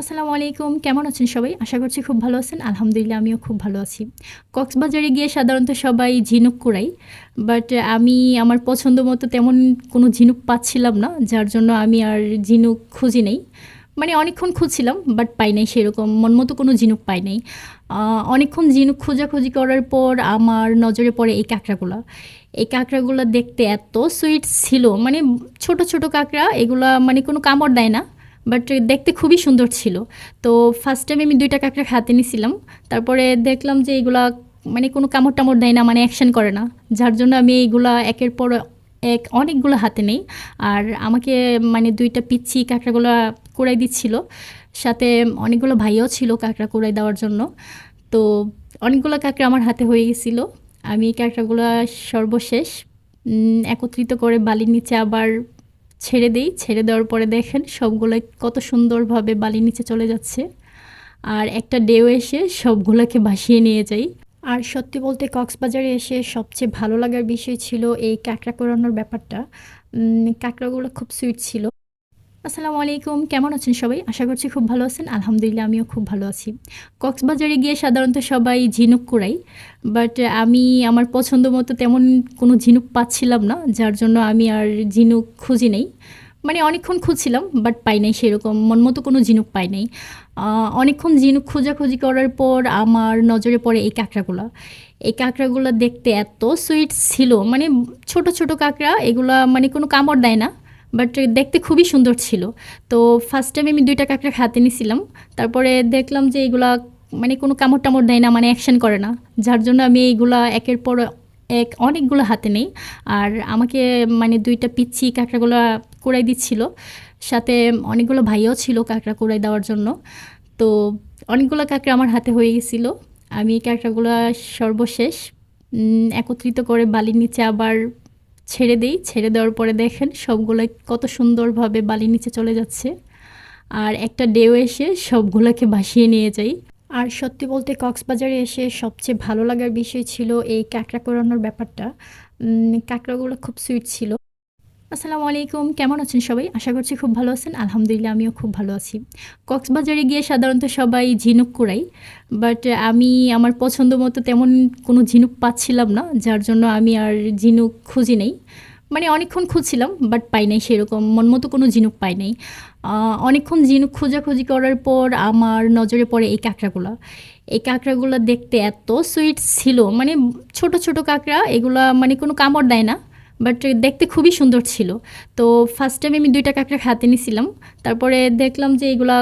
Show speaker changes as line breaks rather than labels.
আসসালামু আলাইকুম। কেমন আছেন সবাই? আশা করছি খুব ভালো আছেন। আলহামদুলিল্লাহ, আমিও খুব ভালো আছি। কক্সবাজারে গিয়ে সাধারণত সবাই ঝিনুক কুড়াই বাট আমি আমার পছন্দ মতো তেমন কোনো ঝিনুক পাচ্ছিলাম না, যার জন্য আমি আর ঝিনুক খুঁজি নেই। মানে অনেকক্ষণ খুঁজছিলাম বাট পাই নাই সেরকম। মন মতো কোনো ঝিনুক পাই নাই। অনেকক্ষণ ঝিনুক খোঁজাখুঁজি করার পর আমার নজরে পড়ে এই কাঁকড়াগুলো। এই কাঁকড়াগুলো দেখতে এত সুইট ছিল। মানে ছোট ছোট কাঁকড়া, এগুলা মানে কোনো কামড় দেয় না। বাট দেখতে খুবই সুন্দর ছিল। তো ফার্স্ট টাইম আমি দুইটা কাঁকড়া হাতে নিয়েছিলাম তারপরে দেখলাম যে এগুলা মানে কোনো কামড় টামড় দেয় না মানে অ্যাকশন করে না। যার জন্য আমি এইগুলা একের পর এক অনেকগুলো হাতে নেই। আর আমাকে মানে দুইটা পিচ্ছি কাঁকড়াগুলো কুড়াই দিচ্ছিল। সাথে অনেকগুলো ভাইও ছিল কাঁকড়া কুড়াই দেওয়ার জন্য। তো অনেকগুলো কাঁকড়া আমার হাতে হয়ে গেছিল। আমি কাঁকড়াগুলো সর্বশেষ একত্রিত করে বালির নিচে আবার ছেড়ে দিই। ছেড়ে দেওয়ার পরে দেখেন সবগুলো কত সুন্দরভাবে বালির নিচে চলে যাচ্ছে। আর একটা ডেও এসে সবগুলোকে ভাসিয়ে নিয়ে যাই। আর সত্যি বলতে কক্সবাজারে এসে সবচেয়ে ভালো লাগার বিষয় ছিল এই কাঁকড়া কোরানোর ব্যাপারটা। কাঁকড়াগুলো খুব সুইট ছিল। আসসালামু আলাইকুম। কেমন আছেন সবাই? আশা করছি খুব ভালো আছেন। আলহামদুলিল্লাহ, আমিও খুব ভালো আছি। কক্সবাজারে গিয়ে সাধারণত সবাই ঝিনুক কুড়াই বাট আমি আমার পছন্দ মতো তেমন কোনো ঝিনুক পাচ্ছিলাম না, যার জন্য আমি আর ঝিনুক খুঁজি নেই। মানে অনেকক্ষণ খুঁজছিলাম বাট পাই নাই সেরকম, মন মতো কোনো ঝিনুক পাই নাই। অনেকক্ষণ ঝিনুক খোঁজাখুঁজি করার পর আমার নজরে পড়ে এই কাঁকড়াগুলো। এই কাঁকড়াগুলো দেখতে এত সুইট ছিল মানে ছোট ছোট কাঁকড়া, এগুলা মানে কোনো কামড় দেয় না। বাট দেখতে খুবই সুন্দর ছিল। তো ফার্স্ট টাইম আমি দুইটা কাঁকড়া হাতে নিয়েছিলাম তারপরে দেখলাম যে এগুলা মানে কোনো কামড় টামড় দেয় না মানে অ্যাকশন করে না। যার জন্য আমি এইগুলা একের পর এক অনেকগুলো হাতে নেই। আর আমাকে মানে দুইটা পিচ্ছি কাঁকড়াগুলো কুড়াই দিচ্ছিল। সাথে অনেকগুলো ভাইও ছিল কাঁকড়া কুড়াই দেওয়ার জন্য। তো অনেকগুলো কাঁকড়া আমার হাতে হয়ে গেছিল। আমি কাঁকড়াগুলো সর্বশেষ একত্রিত করে বালির নিচে আবার ছেড়ে দিই, ছেড়ে দেওয়ার পরে দেখেন সবগুলো কত সুন্দরভাবে বালির নিচে চলে যাচ্ছে। আর একটা ডেও এসে সবগুলোকে ভাসিয়ে নিয়ে যাই। আর সত্যি বলতে কক্সবাজারে এসে সবচেয়ে ভালো লাগার বিষয় ছিল এই কাঁকড়া কোরানোর ব্যাপারটা। কাঁকড়াগুলো খুব সুইট ছিল। আসসালামু আলাইকুম। কেমন আছেন সবাই? আশা করছি খুব ভালো আছেন। আলহামদুলিল্লাহ, আমিও খুব ভালো আছি। কক্সবাজারে গিয়ে সাধারণত সবাই ঝিনুক কুড়াই বাট আমি আমার পছন্দ মতো তেমন কোনো ঝিনুক পাচ্ছিলাম না, যার জন্য আমি আর ঝিনুক খুঁজি নেই। মানে অনেকক্ষণ খুঁজছিলাম বাট পাই নাই সেরকম। মন মতো কোনো ঝিনুক পাই নাই। অনেকক্ষণ ঝিনুক খোঁজাখুঁজি করার পর আমার নজরে পড়ে এই কাঁকড়াগুলো। এই কাঁকড়াগুলো দেখতে এত সুইট ছিল। মানে ছোট ছোট কাঁকড়া, এগুলা মানে কোনো কামড় দেয় না। বাট দেখতে খুবই সুন্দর ছিল। তো ফার্স্ট টাইম আমি দুইটা কাঁকড়া হাতে নিয়েছিলাম তারপরে দেখলাম যে এগুলা